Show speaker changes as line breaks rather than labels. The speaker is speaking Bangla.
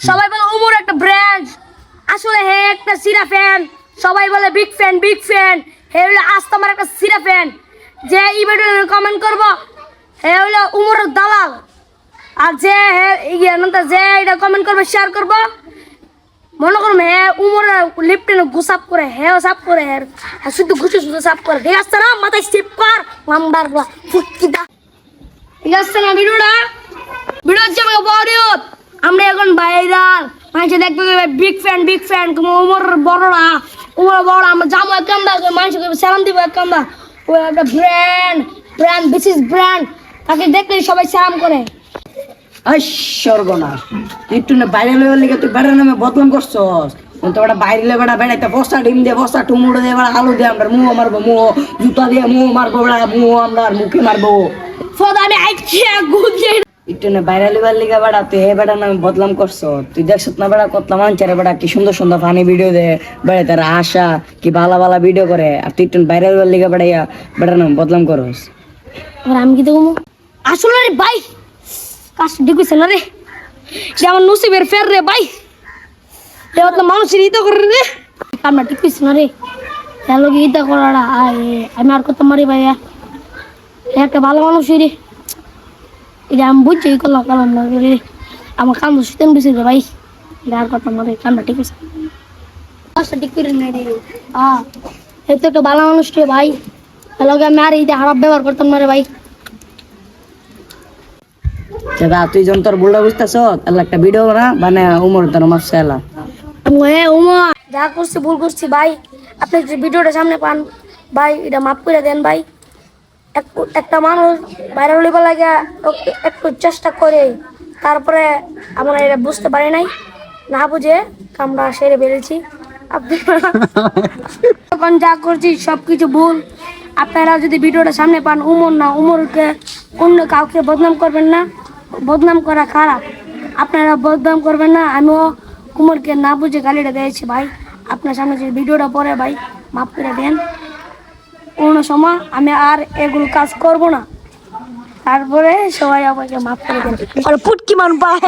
সবাই বলে উমর একটা ব্র্যান্ড আসলে হে একটা সিরা ফ্যান সবাই বলে বিগ ফ্যান বিগ ফ্যান হে হলো আস্তামার একটা সিরা ফ্যান যে ভিডিও কমেন্ট করব, হে হলো উমরের দালাল। আর যে হে ইয়ে যে এটা কমেন্ট করবে শেয়ার করব। মনে করুন, হে উমর লিপটেন গুসাপ করে হে সাপ করে, হে শুধু ঘুষে শুধু সাপ করে। ঠিক আছে না? মাথায় স্টেপ কর নাম্বার ফুটকি দা ঠিক আছে না ভিডিওটা ভিডিও হচ্ছে আমাকে বড়িয়ত আমরা এখন ভাইরাল মানুষ দেখতে দেবে বিগ ফ্যান বিগ ফ্যান উমর বড়রা উমর বড় আমরা যাব এক কান্দা মানুষ সালাম দিব এক কান্দা ও একটা ব্র্যান্ড ব্র্যান্ড বিশেষ ব্র্যান্ড তাকে দেখলে সবাই সালাম করে।
সর্বনাশ একটু না বাইরে লেবার লিগে তুই বেড়ার নামে বদনাম করছস। তো বেটা বাইরে লেবাটা বেড়াইতে বস্তা ডিম দিয়ে বস্তা টুমুড়ো দিয়ে বেড়া আলু দিয়ে আমরা মুহ মারবো মুহ জুতা দিয়ে মুহ মারবো বেড়া মুহ আমরা আর মুখে মারবো।
ফদা আমি আইছে গুজে
একটু না বাইরে লিগে বেড়া, তুই হে বেড়ার নামে বদনাম করছ। তুই দেখছত না বেড়া কতলা মানচারে বেড়া, কি সুন্দর সুন্দর ফানি ভিডিও দে বেড়া তারা আশা কি ভালো ভালো ভিডিও করে, আর তুই একটু বাইরে লেবার লিগে বেড়াইয়া বেড়ার নামে বদনাম করস।
এবার আমি কি দেখব আসলে রে ভাই! কাজ দেখেছে না রে? যে আমার নসিবের ফের রে ভাই! এবার তো মানুষের ইতা করে রে! আমরা ঠিক কইছি না রে? হ্যালো ইতা করাটা আমি আর কত মারি ভাইয়া? একটা ভালো মানুষ রে। এটা আমি বুঝছি এই করলাম কালাম না রে। আমার বেশি রে ভাই। এটা আর কামটা ঠিক আছে। ঠিক করে রে হ্যাঁ তো একটা ভালো মানুষ রে ভাই। হ্যালো আমি আর এইটা খারাপ ব্যবহার করতাম না রে ভাই।
দাদা তুই যখন তোর বুড়া বুঝতেছ তাহলে একটা ভিডিও না মানে উমর তোর মাসে এলা
ওয়ে ওমা যা করছি ভুল করছি ভাই। আপনি যদি ভিডিওটা সামনে পান ভাই এটা মাফ করে দেন ভাই। একটা মানুষ ভাইরাল হইবার লাগে একটু- একটু চেষ্টা করে তারপরে আমরা এটা বুঝতে পারি নাই। না বুঝে আমরা সেরে বেড়েছি আপনি এখন যা করছি সব কিছু ভুল। আপনারা যদি ভিডিওটা সামনে পান উমর না উমরকে অন্য কাউকে বদনাম করবেন না। বদনাম করা খারাপ। আপনারা বদনাম করবেন না। আমিও উমরকে না বুঝে গালিটা দিয়েছি ভাই। আপনার সামনে যদি ভিডিওটা পরে ভাই মাফ করে দেন। কোনো সময় আমি আর এগুলো কাজ করব না। তারপরে সবাই আমাকে মাফ করে দেন। আর পুটকি পায়